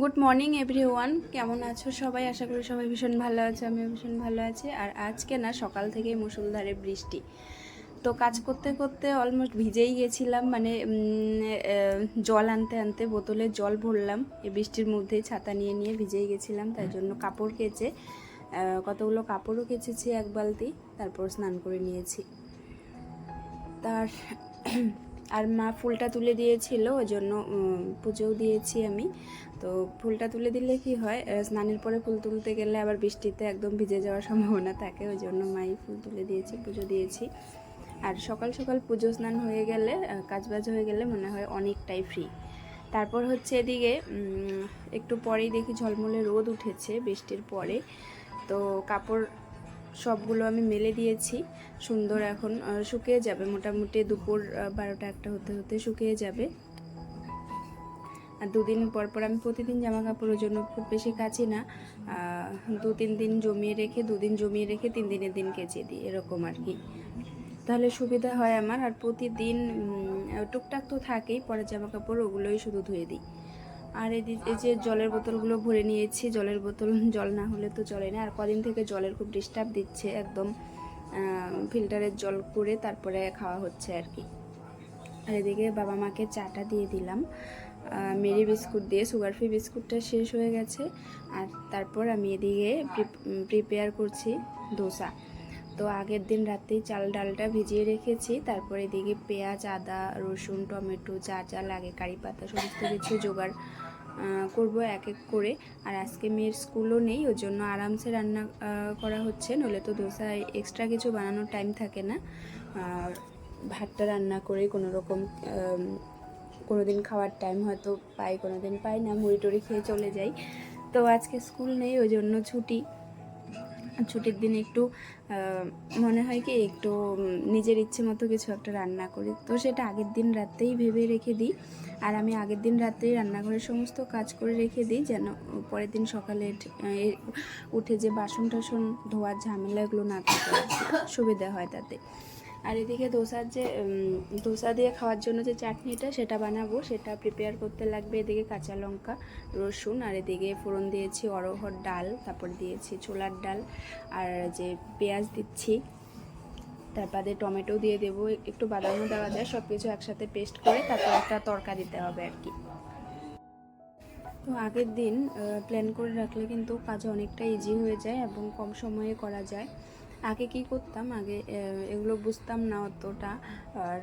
Good morning everyone কেমন আছো সবাই? আশা করি সবাই ভীষণ ভালো আছে, আমিও ভীষণ ভালো আছি। আর আজকে না, সকাল থেকেই মুসুলধারে বৃষ্টি। তো কাজ করতে করতে অলমোস্ট ভিজেই গেছিলাম মানে জল আনতে আনতে বোতলে জল ভরলাম। এই বৃষ্টির মধ্যেই ছাতা নিয়ে নিয়ে ভিজেই গেছিলাম, তাই জন্য কাপড় কেচে কতগুলো কাপড়ও কেচেছি এক বালতি, তারপর স্নান করে নিয়েছি। তার আর মা ফুলটা তুলে দিয়েছিল ওই জন্য পুজোও দিয়েছি আমি। তো ফুলটা তুলে দিলে কি হয় স্নানের পরে ফুল তুলতে গেলে আবার বৃষ্টিতে একদম ভিজে যাওয়ার সম্ভাবনা থাকে ওই জন্য মাই ফুল তুলে দিয়েছি, পুজো দিয়েছি। আর সকাল সকাল পুজো স্নান হয়ে গেলে কাজবাজ হয়ে গেলে মনে হয় অনেকটাই ফ্রি তারপর হচ্ছে এদিকে একটু পরেই দেখি ঝলমলে রোদ উঠেছে বৃষ্টির পরে। তো কাপড় সবগুলো আমি মেলে দিয়েছি। সুন্দর এখন শুকিয়ে যাবে। মোটামুটি দুপুর বারোটা একটা হতে হতে শুকিয়ে যাবে। আর দুদিন পর পর আমি প্রতিদিন জামা কাপড়ের জন্য খুব বেশি কাচি না। দু তিন দিন জমিয়ে রেখে, দুদিন জমিয়ে রেখে তিন দিনের দিন কেচে দিই, এরকম আর কি। তাহলে সুবিধা হয় আমার। আর প্রতিদিন টুকটাক তো থাকেই, পরে জামা কাপড় ওগুলোই শুধু ধুয়ে দিই। আর এই যে জলের বোতলগুলো ভরে নিয়েছি, জলের বোতল, জল না হলে তো চলে না। আর কদিন থেকে জলের খুব ডিস্টার্ব দিচ্ছে একদম ফিল্টারের জল করে তারপরে খাওয়া হচ্ছে আর কি। আর এদিকে বাবা মাকে চাটা দিয়ে দিলাম। মেরি বিস্কুট দিয়ে সুগার ফ্রি বিস্কুটটা শেষ হয়ে গেছে। আর তারপর আমি এদিকে প্রিপেয়ার করছি ধোসা তো আগের দিন রাতেই চাল ডালটা ভিজিয়ে রেখেছি। তারপরে এদিকে পেঁয়াজ, আদা, রসুন, টমেটো, যা যা লাগে, কারি পাতা, সমস্ত কিছু জোগাড় করব এক এক করে। আর আজকে মেয়ের স্কুলও নেই, ওর জন্য আরামসে রান্না করা হচ্ছে। নইলে তো ধোসা এক্সট্রা কিছু বানানোর টাইম থাকে না। আর ভাতটা রান্না করে কোনো রকম কোনো দিন খাওয়ার টাইম হয়তো পাই কোনো দিন পাই না। মুড়ি টুড়ি খেয়ে চলে যাই। তো আজকে স্কুল নেই, ওই জন্য ছুটি। ছুটির দিন একটু মনে হয় কি একটু নিজের ইচ্ছে মতো কিছু একটা রান্না করি। তো সেটা আগের দিন রাতেই ভেবে রেখে দিই। আর আমি আগের দিন রাত্রেই রান্নাঘরের সমস্ত কাজ করে রেখে দিই যেন পরের দিন সকালে উঠে যে বাসন টাসন ধোয়ার ঝামেলাগুলো না থাকে, সুবিধা হয় তাতে। আর এদিকে ধোসার যে ধোসা দিয়ে খাওয়ার জন্য যে চাটনিটা, সেটা বানাবো। সেটা প্রিপেয়ার করতে লাগবে এদিকে কাঁচা লঙ্কা, রসুন, আর এদিকে ফোড়ন দিয়েছি অরহর ডাল, তারপর দিয়েছি ছোলার ডাল, আর যে পেঁয়াজ দিচ্ছি, তারপরে টমেটো দিয়ে দেবো। একটু বাদামও দেওয়া যায় সব কিছু একসাথে পেস্ট করে তারপর একটা তরকা দিতে হবে আর কি। তো আগের দিন প্ল্যান করে রাখলে কিন্তু কাজ অনেকটা ইজি হয়ে যায় এবং কম সময়ে করা যায়। আগে কি করতাম? আগে এগুলো বুঝতাম না অতটা।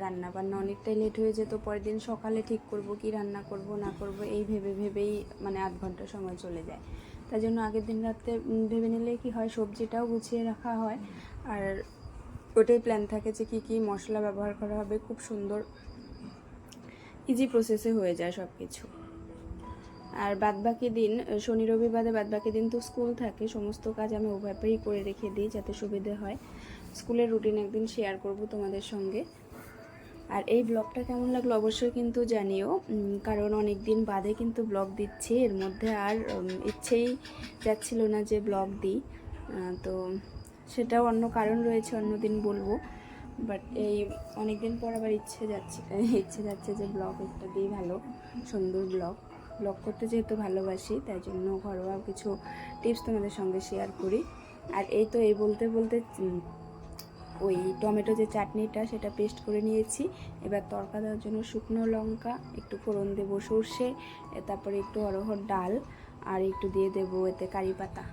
রান্না বান্না অনেকটাই লেট হয়ে যেত। পরের দিন সকালে ঠিক করব, কি রান্না করব, না করব, এই ভেবে ভেবেই মানে আধ ঘণ্টা সময় চলে যায়। তাই জন্য আগের দিন রাতে ভেবে নিলে কি হয়, সবজিটাও গুছিয়ে রাখা হয়। আর ওটাই প্ল্যান থাকে যে কী কী মশলা ব্যবহার করা হবে। খুব সুন্দর ইজি প্রসেসে হয়ে যায় সব কিছু আর বাদবাকি দিন শনি রবিবারে বাদবাকি দিন তো স্কুল থাকে, সমস্ত কাজ আমি ওভাবেই করে রেখে দিই যাতে সুবিধে হয়। স্কুলের রুটিন একদিন শেয়ার করব তোমাদের সঙ্গে। আর এই ব্লগটা কেমন লাগল অবশ্যই কিন্তু জানিও কারণ অনেক দিন বাদে কিন্তু ব্লগ দিচ্ছি, এর মধ্যে আর ইচ্ছেই যাচ্ছিল না যে ব্লগ দিই। তো সেটাও অন্য কারণ রয়েছে অন্য দিন বলব। বাট এই অনেক দিন পর আবার ইচ্ছে যাচ্ছে ইচ্ছে যাচ্ছে যে ব্লগ একটা দিই ভালো, সুন্দর ব্লগ ব্লগ করতে যেহেতু ভালোবাসি, তাই জন্য ঘরোয়া কিছু টিপস তোমাদের সঙ্গে শেয়ার করি। আর এই তো এই বলতে বলতে ওই টমেটো যে চাটনিটা, সেটা পেস্ট করে নিয়েছি। এবার তরকা দেওয়ার জন্য শুকনো লঙ্কা, একটু ফোড়ন দেবো সর্ষে তারপরে একটু অরহর ডাল, আর একটু দিয়ে দেবো এতে কারি পাতা।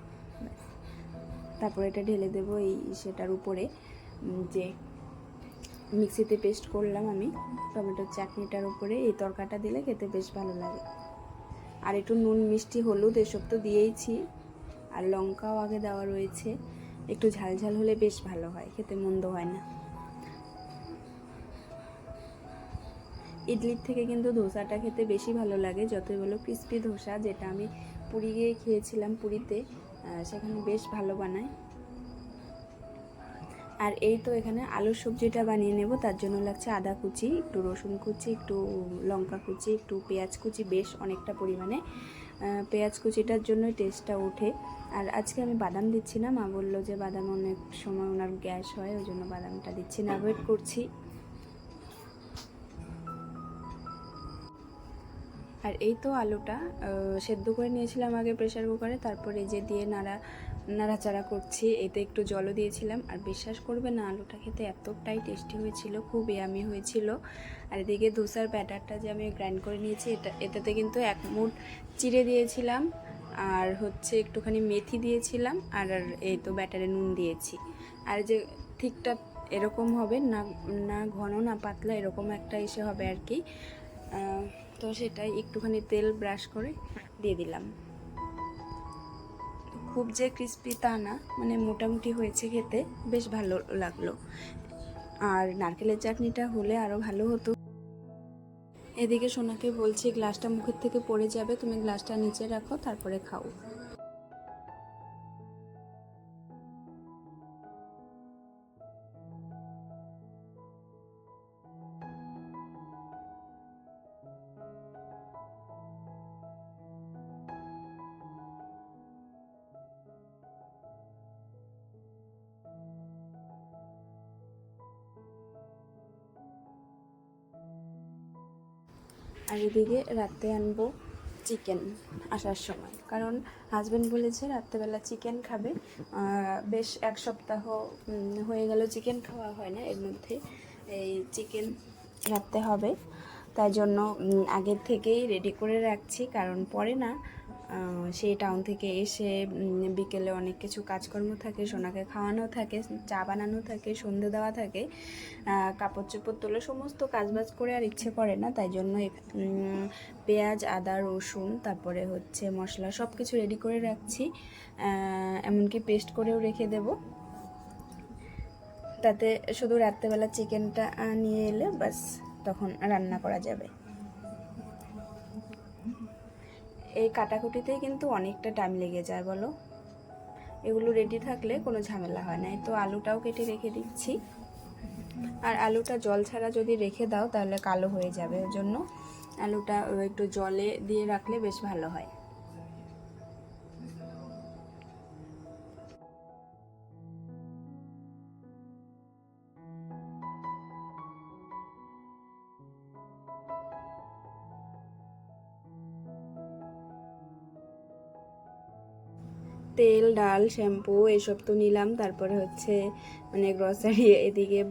তারপরে এটা ঢেলে দেবো এই সেটার উপরে যে মিক্সিতে পেস্ট করলাম আমি টমেটোর চাটনিটার উপরে। এই তরকাটা দিলে খেতে বেশ ভালো লাগে। আর একটু নুন, মিষ্টি, হলুদ এসব তো দিয়েইছি। আর লঙ্কাও আগে দেওয়া রয়েছে। একটু ঝাল ঝাল হলে বেশ ভালো হয়, খেতে মন্দ হয় না। ইডলির থেকে কিন্তু ধোসাটা খেতে বেশি ভালো লাগে, যতই বলো ক্রিস্পি ধোসা, যেটা আমি পুরী গিয়ে খেয়েছিলাম পুরীতে সেখানে বেশ ভালো বানায়। আর এই তো এখানে আলুর সবজিটা বানিয়ে নেব, তার জন্য লাগছে আদা কুচি, একটু রসুন কুচি, একটু লঙ্কা কুচি, একটু পেঁয়াজ কুচি, বেশ অনেকটা পরিমাণে। পেঁয়াজ কুচিটার জন্য টেস্টটা ওঠে। আর আজকে আমি বাদাম দিচ্ছি না, মা বলল যে বাদাম অনেক সময় ওনার গ্যাস হয়, ওই জন্য বাদামটা দিচ্ছি না। ওয়েট করছি। আর এই তো আলুটা সেদ্ধ করে নিয়েছিলাম আগে প্রেশার কুকারে তারপরে যে দিয়ে নাড়া, নাড়াচাড়া করছি, এতে একটু জলও দিয়েছিলাম। আর বিশ্বাস করবে না, আলুটা খেতে এতটাই টেস্টি হয়েছিল, খুব ইয়ামি হয়েছিল। আর এদিকে ধোসার ব্যাটারটা যে আমি গ্রাইন্ড করে নিয়েছি, এটা, এটাতে কিন্তু এক মুঠ চিড়ে দিয়েছিলাম, আর হচ্ছে একটুখানি মেথি দিয়েছিলাম, আর এই তো ব্যাটারে নুন দিয়েছি। আর যে ঠিকটা এরকম হবে, না না ঘন, না পাতলা, এরকম একটা এসে হবে আর কি। তো সেটাই একটুখানি তেল ব্রাশ করে দিয়ে দিলাম। খুব যে ক্রিস্পি তা না মানে মোটামুটি হয়েছে খেতে, বেশ ভালো লাগল। আর নারকেলের চাটনিটা হলে আরও ভালো হতো। এদিকে সোনাকে বলছি, গ্লাসটা মুখের থেকে পড়ে যাবে, তুমি গ্লাসটা নিচে রাখো, তারপরে খাও। আর এদিকে রাতে আনব চিকেন আসার সময়। কারণ হাজব্যান্ড বলেছে রাত্রেবেলা চিকেন খাবে। বেশ এক সপ্তাহ হয়ে গেল চিকেন খাওয়া হয় না। এর মধ্যে এই চিকেন রাখতে হবে। তাই জন্য আগের থেকেই রেডি করে রাখছি। কারণ পরে না সেই টাউন থেকে এসে বিকেলে অনেক কিছু কাজকর্ম থাকে, সোনাকে খাওয়ানো থাকে, চা বানানো থাকে, সন্ধে দেওয়া থাকে। কাপড় চোপড় তোলে সমস্ত কাজবাজ করে আর ইচ্ছে করে না, তাই জন্য পেঁয়াজ, আদা, রসুন, তারপরে হচ্ছে মশলা সব কিছু রেডি করে রাখছি। এমনকি পেস্ট করেও রেখে দেব। তাতে শুধু রাত্রেবেলা চিকেনটা নিয়ে এলে বাস তখন রান্না করা যাবে। এই কাটাকুটিতেই কিন্তু অনেকটা টাইম লেগে যায়, বলো? এগুলো রেডি থাকলে কোনো ঝামেলা হয় না। তো আলুটাও কেটে রেখে দিচ্ছি। আর আলুটা জল ছাড়া যদি রেখে দাও, তাহলে কালো হয়ে যাবে। ওই জন্য আলুটা একটু জলে দিয়ে রাখলে বেশ ভালো হয়। তেল, ডাল, শ্যাম্পু এসব তো নিলাম। তারপরে হচ্ছে মানে গ্রসারি এদিকে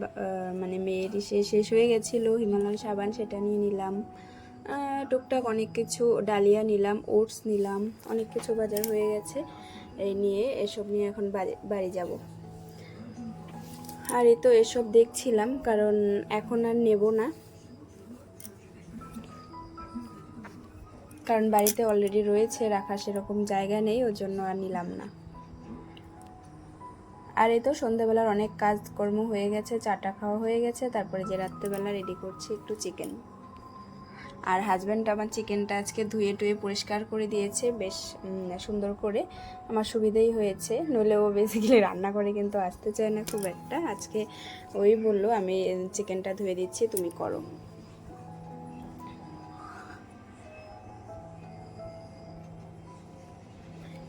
মানে মেয়ের ইসে শেষ হয়ে গেছিল, হিমালয় সাবান সেটা নিয়ে নিলাম। টুকটাক অনেক কিছু ডালিয়া নিলাম, ওটস নিলাম, অনেক কিছু বাজার হয়ে গেছে। এই নিয়ে এসব নিয়ে এখন বাড়ি বাড়ি যাব। আর এই তো এসব দেখছিলাম, কারণ এখন আর নেব না। কারণ বাড়িতে অলরেডি রয়েছে রাখা সেরকম জায়গা নেই ওর জন্য আর নিলাম না। আর এই তো সন্ধ্যাবেলার অনেক কাজকর্ম হয়ে গেছে চাটা খাওয়া হয়ে গেছে, তারপরে যে রাত্রেবেলা রেডি করছি একটু চিকেন আর হাজব্যান্ড আমার চিকেনটা আজকে ধুয়ে টুয়ে পরিষ্কার করে দিয়েছে, বেশ সুন্দর করে। আমার সুবিধেই হয়েছে, নইলে ও বেসিক্যালি রান্না করে কিন্তু আসতে চায় না খুব একটা। আজকে ওই বলল, আমি চিকেনটা ধুয়ে দিচ্ছি, তুমি করো।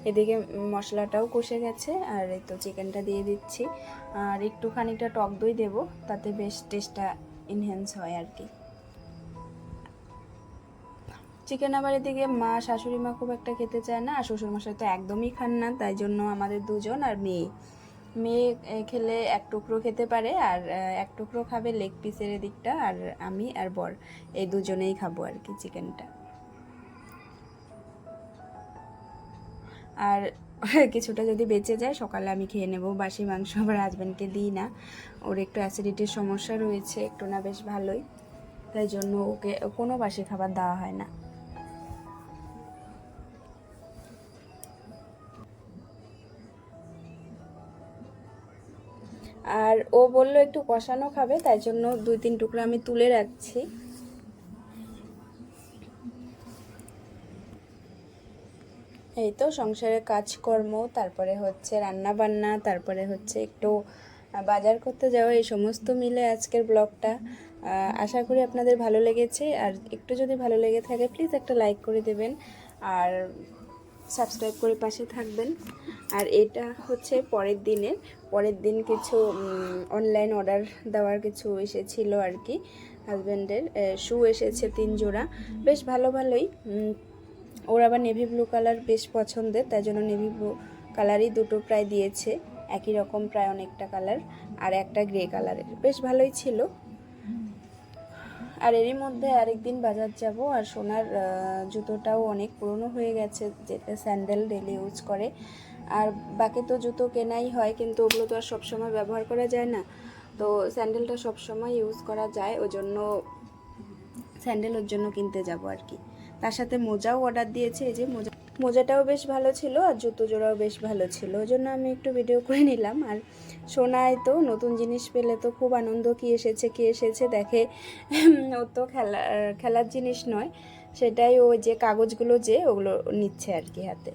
এদিকে মশলাটাও কষে গেছে, আর এই তো চিকেনটা দিয়ে দিচ্ছি। আর একটু খানিকটা টক দই দেবো, তাতে বেশ টেস্টটা এনহ্যান্স হয় আর কি। চিকেন আবার এদিকে মা, শাশুড়ি মা খুব একটা খেতে চায় না, আর শ্বশুর মশাই তো একদমই খান না, তাই জন্য আমাদের দুজন আর মেয়ে। মেয়ে খেলে এক টুকরো খেতে পারে, আর এক টুকরো খাবে লেগ পিসের দিকটা আর আমি আর বর, এই দুজনেই খাব আর কি চিকেনটা। আর কিছুটা যদি বেঁচে যায়, সকালে আমি খেয়ে নেব। বাসি মাংস আমার হাজব্যান্ডকে দিই না। ওর একটু অ্যাসিডিটির সমস্যা রয়েছে, একটু না বেশ ভালোই। তাই জন্য ওকে, কোনো বাসি খাবার দেওয়া হয় না। আর ও বলল একটু কষানো খাবে, তাই জন্য দুই তিন টুকরো আমি তুলে রাখছি। এই তো সংসারের কাজকর্ম, তারপরে হচ্ছে রান্না বান্না তারপরে হচ্ছে একটু বাজার করতে যাওয়া, এই সমস্ত মিলে আজকের ব্লগটা। আশা করি আপনাদের ভালো লেগেছে। আর একটু যদি ভালো লেগে থাকে প্লিজ একটা লাইক করে দেবেন। আর সাবস্ক্রাইব করে পাশে থাকবেন। আর এটা হচ্ছে পরের দিনের। পরের দিন কিছু অনলাইন অর্ডার দেওয়ার কিছু এসেছিল আর কি হাজব্যান্ডের শু এসেছে তিন জোড়া বেশ ভালো ভালোই। ওর আবার নেভি ব্লু কালার বেশ পছন্দের, তাই জন্য নেভি ব্লু কালারই দুটো প্রায় দিয়েছে। একই রকম প্রায় অনেকটা কালার আর একটা গ্রে কালারের বেশ ভালোই ছিল। আর এরই মধ্যে আরেকদিন বাজার যাব, আর সোনার জুতোটাও অনেক পুরনো হয়ে গেছে, যেটা স্যান্ডেল ডেলি ইউজ করে। আর বাকি তো জুতো কেনাই হয়, কিন্তু ওগুলো তো আর সবসময় ব্যবহার করা যায় না। তো স্যান্ডেলটা সবসময় ইউজ করা যায় ওই জন্য স্যান্ডেল ওর জন্য কিনতে যাব আর কি। তার সাথে মোজাও অর্ডার দিয়েছে, এই যে মোজা, মোজাটাও বেশ ভালো ছিল আর জুতো জোড়াও বেশ ভালো ছিল। ওই জন্য আমি একটু ভিডিও করে নিলাম। আর সোনায় তো নতুন জিনিস পেলে তো খুব আনন্দ, কি এসেছে কি এসেছে দেখে ও তো খেলা, খেলার জিনিস নয়। সেটাই ও যে কাগজগুলো যে ওগুলো নিচ্ছে আর কি হাতে।